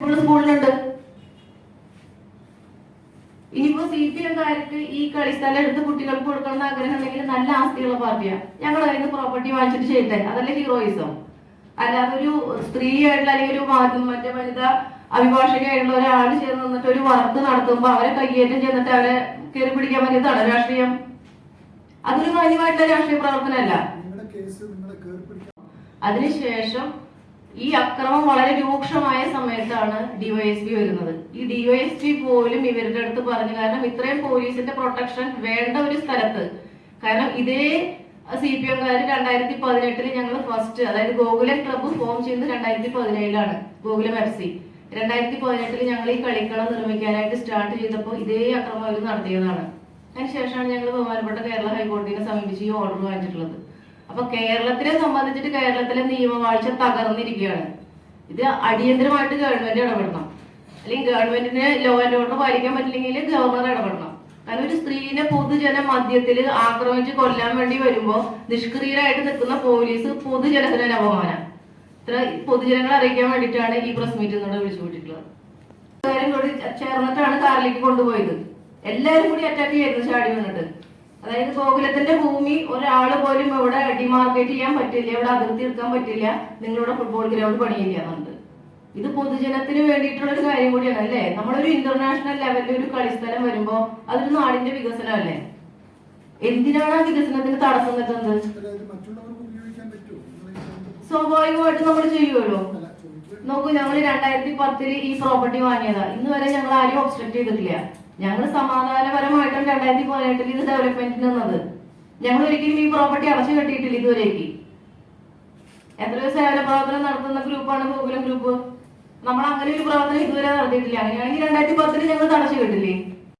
സ്കൂളിലുണ്ട്. ഇനിയിപ്പോ C P എംകാർക്ക് ഈ കളിസ്ഥലം എടുത്ത് കുട്ടികൾക്ക് കൊടുക്കണം എന്ന് ആഗ്രഹം ഉണ്ടെങ്കിൽ നല്ല ആസ്തിയുള്ള പാർട്ടിയാണ് ഞങ്ങൾ അതിന് പ്രോപ്പർട്ടി വാങ്ങിച്ചിട്ട് ചെയ്തേ അതല്ലേ ഹീറോയിസം അല്ലാതെ ഒരു സ്ത്രീയായിട്ടുള്ള അല്ലെങ്കിൽ ഒരു മറ്റേ വനിത അഭിഭാഷകയായിട്ടുള്ള ഒരാൾ ചേർന്ന് നിന്നിട്ട് ഒരു വർക്ക് നടത്തുമ്പോൾ അവരെ കയ്യേറ്റം ചെന്നിട്ട് അവരെ കയറി പിടിക്കാൻ പറ്റിയതാണ് രാഷ്ട്രീയം. അതൊരു മാന്യമായിട്ടുള്ള രാഷ്ട്രീയ പ്രവർത്തനമല്ല. അതിനുശേഷം ഈ അക്രമം വളരെ രൂക്ഷമായ സമയത്താണ് ഡിവൈഎസ്പി വരുന്നത്. ഈ ഡിവൈഎസ്പി പോലും ഇവരുടെ അടുത്ത് പറഞ്ഞു കാരണം ഇത്രയും പോലീസിന്റെ പ്രൊട്ടക്ഷൻ വേണ്ട ഒരു സ്ഥലത്ത്. കാരണം ഇതേ സി പി എംകാർ രണ്ടായിരത്തി പതിനെട്ടിൽ ഞങ്ങൾ ഫസ്റ്റ് അതായത് ഗോകുലം ക്ലബ്ബ് ഫോം ചെയ്യുന്നത് രണ്ടായിരത്തി പതിനേഴിലാണ് ഗോകുലം എഫ് സി രണ്ടായിരത്തി പതിനെട്ടിൽ ഞങ്ങൾ ഈ കളിക്കളം നിർമ്മിക്കാനായിട്ട് സ്റ്റാർട്ട് ചെയ്തപ്പോൾ ഇതേ അക്രമം അവർ നടത്തിയതാണ്. അതിനുശേഷമാണ് ഞങ്ങൾ ബഹുമാനപ്പെട്ട കേരള ഹൈക്കോടതിയെ സമീപിച്ച് ഈ ഓർഡർ വാങ്ങിച്ചിട്ടുള്ളത്. അപ്പൊ കേരളത്തിനെ സംബന്ധിച്ചിട്ട് കേരളത്തിലെ നിയമവാഴ്ച തകർന്നിരിക്കുകയാണ്. ഇത് അടിയന്തരമായിട്ട് ഗവൺമെന്റ് ഇടപെടണം. അല്ലെങ്കിൽ ഗവൺമെന്റിന് ലോ ആൻഡ് ഓർഡർ പാലിക്കാൻ പറ്റില്ലെങ്കിൽ ഗവർണർ ഇടപെടണം. കാരണം ഒരു സ്ത്രീനെ പൊതുജന മധ്യത്തിൽ ആക്രമിച്ച് കൊല്ലാൻ വേണ്ടി വരുമ്പോ നിഷ്ക്രിയരായിട്ട് നിൽക്കുന്ന പോലീസ് പൊതുജനത്തിന് അപമാനം. ഇത്ര പൊതുജനങ്ങളെ അറിയിക്കാൻ വേണ്ടിയിട്ടാണ് ഈ പ്രസ് മീറ്റ് ഇന്നോട് വിളിച്ചു കൂട്ടിയിട്ടുള്ളത് ചേർന്നിട്ടാണ് കാറിലേക്ക് കൊണ്ടുപോയത്. എല്ലാവരും കൂടി അറ്റാക്ക് ചെയ്തു ചാടി വന്നിട്ട് അതായത് ഗോകുലത്തിന്റെ ഭൂമി ഒരാൾ പോലും ഇവിടെ ഡിമാർക്കേറ്റ് ചെയ്യാൻ പറ്റില്ല ഇവിടെ അതിർത്തി എടുക്കാൻ പറ്റില്ല നിങ്ങളിവിടെ ഫുട്ബോൾ ഗ്രൗണ്ട് പണിയില്ല എന്നുണ്ട് ഇത് പൊതുജനത്തിന് വേണ്ടിയിട്ടുള്ള ഒരു കാര്യം കൂടിയാണ് അല്ലേ? നമ്മളൊരു ഇന്റർനാഷണൽ ലെവലിൽ ഒരു കളിസ്ഥലം വരുമ്പോ അതൊരു നാടിന്റെ വികസനമല്ലേ? എന്തിനാണ് ആ വികസനത്തിന് തടസ്സം നിൽക്കുന്നത്? സ്വാഭാവികമായിട്ട് നമ്മൾ ചെയ്യുമല്ലോ നോക്കൂ ഞങ്ങൾ രണ്ടായിരത്തി പത്തിൽ ഈ പ്രോപ്പർട്ടി വാങ്ങിയതാ. ഇന്ന് വരെ ഞങ്ങൾ ആരും ഒബ്സ്ട്രക്ട് ചെയ്തിട്ടില്ല. ഞങ്ങൾ സമാധാനപരമായിട്ടും രണ്ടായിരത്തി പതിനെട്ടിൽ ഇത് ഡെവലപ്മെന്റിന് നിന്നത്. ഞങ്ങൾ ഒരിക്കലും ഈ പ്രോപ്പർട്ടി അടച്ചു കെട്ടിയിട്ടില്ല ഇതുവരേക്ക്. എത്രയോ സേവന പ്രവർത്തനം നടത്തുന്ന ഗ്രൂപ്പാണ് ഗോകുലം ഗ്രൂപ്പ്? നമ്മൾ അങ്ങനെ ഒരു പ്രവർത്തനം ഇതുവരെ നടത്തിയിട്ടില്ല. അങ്ങനെയാണെങ്കിൽ രണ്ടായിരത്തി പത്തിൽ ഞങ്ങൾ തടച്ചു കെട്ടില്ലേ?